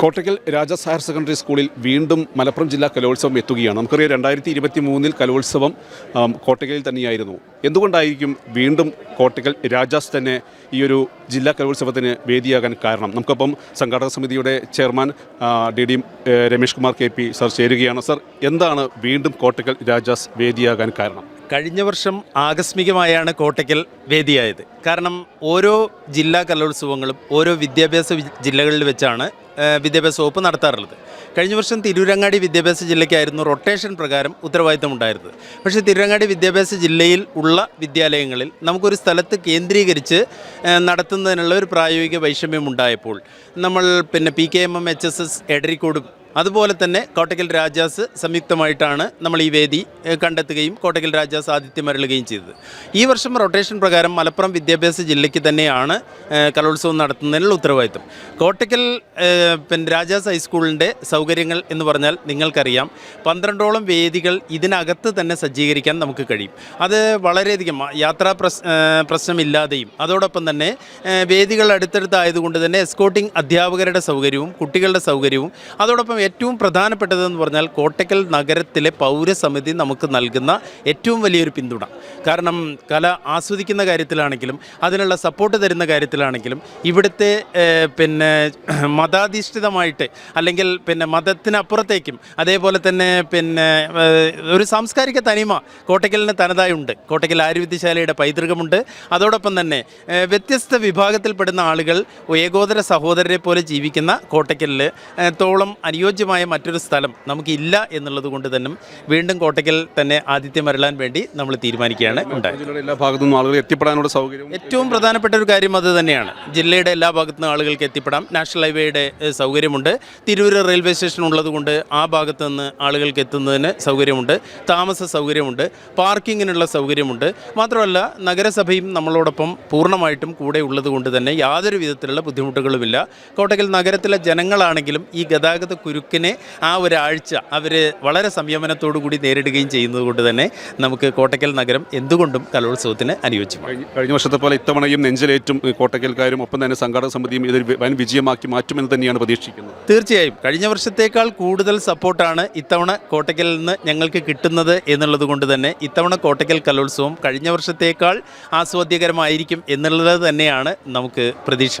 Kottakkal Rajas higher secondary സ്കൂളിൽ വീണ്ടും മലപ്പുറം ജില്ലാ കലോത്സവം എത്തുകയാണ്. നമുക്കറിയാം രണ്ടായിരത്തി ഇരുപത്തി മൂന്നിൽ കലോത്സവം കോട്ടയ്ക്കലിൽ തന്നെയായിരുന്നു. എന്തുകൊണ്ടായിരിക്കും വീണ്ടും കോട്ടയ്ക്കൽ രാജാസ് തന്നെ ഈ ഒരു ജില്ലാ കലോത്സവത്തിന് വേദിയാകാൻ കാരണം? നമുക്കൊപ്പം സംഘാടക സമിതിയുടെ chairman D D Ramesh Kumar K P sir ചേരുകയാണ്. സർ എന്താണ് വീണ്ടും കോട്ടയ്ക്കൽ രാജാസ് വേദിയാകാൻ കാരണം? കഴിഞ്ഞ വർഷം ആകസ്മികമായാണ് കോട്ടയ്ക്കൽ വേദിയായത്. കാരണം ഓരോ ജില്ലാ കലോത്സവങ്ങളും ഓരോ വിദ്യാഭ്യാസ ജില്ലകളിൽ വെച്ചാണ് വിദ്യാഭ്യാസ വകുപ്പ് നടത്താറുള്ളത്. കഴിഞ്ഞ വർഷം തിരൂരങ്ങാടി വിദ്യാഭ്യാസ ജില്ലയ്ക്കായിരുന്നു റൊട്ടേഷൻ പ്രകാരം ഉത്തരവാദിത്തം ഉണ്ടായിരുന്നത് പക്ഷേ തിരൂരങ്ങാടി വിദ്യാഭ്യാസ ജില്ലയിൽ ഉള്ള വിദ്യാലയങ്ങളിൽ നമുക്കൊരു സ്ഥലത്ത് കേന്ദ്രീകരിച്ച് നടത്തുന്നതിനുള്ള ഒരു പ്രായോഗിക വൈഷമ്യം ഉണ്ടായപ്പോൾ നമ്മൾ പിന്നെ P K M M H S S എടരിക്കോടും അതുപോലെ തന്നെ കോട്ടക്കൽ രാജാസ് സംയുക്തമായിട്ടാണ് നമ്മൾ ഈ വേദി കണ്ടെത്തുകയും കോട്ടക്കൽ രാജാസ് ആദിത്യം അരുളുകയും ചെയ്തത്. ഈ വർഷം റൊട്ടേഷൻ പ്രകാരം മലപ്പുറം വിദ്യാഭ്യാസ ജില്ലയ്ക്ക് തന്നെയാണ് കലോത്സവം നടത്തുന്നതിനുള്ള ഉത്തരവാദിത്വം. കോട്ടക്കൽ പിന്നെ രാജാസ് ഹൈസ്കൂളിന്റെ സൗകര്യങ്ങൾ എന്ന് പറഞ്ഞാൽ നിങ്ങൾക്കറിയാം. പന്ത്രണ്ടോളം വേദികൾ ഇതിനകത്ത് തന്നെ സജ്ജീകരിക്കാൻ നമുക്ക് കഴിയും. അത് വളരെയധികം യാത്രാ പ്രശ് പ്രശ്നമില്ലാതെയും അതോടൊപ്പം തന്നെ വേദികൾ അടുത്തടുത്തായതുകൊണ്ട് തന്നെ എസ്കോട്ടിംഗ് അധ്യാപകരുടെ സൗകര്യവും കുട്ടികളുടെ സൗകര്യവും അതോടൊപ്പം ഏറ്റവും പ്രധാനപ്പെട്ടതെന്ന് പറഞ്ഞാൽ കോട്ടക്കൽ നഗരത്തിലെ പൗരസമിതി നമുക്ക് നൽകുന്ന ഏറ്റവും വലിയൊരു പിന്തുണ. കാരണം കല ആസ്വദിക്കുന്ന കാര്യത്തിലാണെങ്കിലും അതിനുള്ള സപ്പോർട്ട് തരുന്ന കാര്യത്തിലാണെങ്കിലും ഇവിടുത്തെ പിന്നെ മതാധിഷ്ഠിതമായിട്ട് അല്ലെങ്കിൽ പിന്നെ മതത്തിനപ്പുറത്തേക്കും അതേപോലെ തന്നെ പിന്നെ ഒരു സാംസ്കാരിക തനിമ കോട്ടക്കലിന് തനതായുണ്ട് കോട്ടക്കൽ ആര്യവിദ്യശാലയുടെ പൈതൃകമുണ്ട്. അതോടൊപ്പം തന്നെ വ്യത്യസ്ത വിഭാഗത്തിൽപ്പെടുന്ന ആളുകൾ ഏകോദര സഹോദരരെ പോലെ ജീവിക്കുന്ന കോട്ടക്കലിൽ തോളം തോളം അനുയോജ്യമായ മറ്റൊരു സ്ഥലം നമുക്കില്ല എന്നുള്ളത് കൊണ്ട് തന്നെ വീണ്ടും കോട്ടയ്ക്കൽ തന്നെ ആതിഥ്യം വരളാൻ വേണ്ടി നമ്മൾ തീരുമാനിക്കുകയാണ് ഉണ്ടായത്. എല്ലാ ഭാഗത്തു നിന്നും ആളുകൾ എത്തിപ്പെടാനുള്ള സൗകര്യവും ഏറ്റവും പ്രധാനപ്പെട്ട ഒരു കാര്യം അത് തന്നെയാണ്. ജില്ലയുടെ എല്ലാ ഭാഗത്തു നിന്ന് ആളുകൾക്ക് എത്തിപ്പെടാം. നാഷണൽ ഹൈവേയുടെ സൗകര്യമുണ്ട്. തിരൂർ റെയിൽവേ സ്റ്റേഷൻ ഉള്ളതുകൊണ്ട് ആ ഭാഗത്ത് നിന്ന് ആളുകൾക്ക് എത്തുന്നതിന് സൗകര്യമുണ്ട്. താമസ സൗകര്യമുണ്ട്. പാർക്കിങ്ങിനുള്ള സൗകര്യമുണ്ട്. മാത്രമല്ല നഗരസഭയും നമ്മളോടൊപ്പം പൂർണമായിട്ടും കൂടെ ഉള്ളതുകൊണ്ട് തന്നെ യാതൊരു വിധത്തിലുള്ള ബുദ്ധിമുട്ടുകളുമില്ല. കോട്ടക്കൽ നഗരത്തിലെ ജനങ്ങളാണെങ്കിലും ഈ ഗതാഗത കുരുക്കിനെ ആ ഒരാഴ്ച അവർ വളരെ സംയമനത്തോടു കൂടി നേരിടുകയും ചെയ്യുന്നത് കൊണ്ട് തന്നെ നമുക്ക് കോട്ടക്കൽ നഗരം എന്തുകൊണ്ടും കലോത്സവത്തിന് അനുയോജ്യമാണ്. കഴിഞ്ഞ വർഷത്തെ പോലെ ഇത്തവണയും നെഞ്ചിലേറ്റും കോട്ടയ്ക്കൽക്കാരും ഒപ്പം തന്നെ സംഘാടക സമിതിയും ഇതൊരു വൻ വിജയമാക്കി മാറ്റുമെന്ന് തന്നെയാണ് പ്രതീക്ഷിക്കുന്നത്. തീർച്ചയായും. കഴിഞ്ഞ വർഷത്തേക്കാൾ കൂടുതൽ സപ്പോർട്ടാണ് ഇത്തവണ കോട്ടയ്ക്കലിൽ നിന്ന് ഞങ്ങൾക്ക് കിട്ടുന്നത് എന്നുള്ളത് കൊണ്ട് തന്നെ ഇത്തവണ കോട്ടയ്ക്കൽ കലോത്സവം കഴിഞ്ഞ വർഷത്തേക്കാൾ ആസ്വാദ്യകരമായിരിക്കും എന്നുള്ളത് തന്നെയാണ് നമുക്ക് പ്രതീക്ഷ.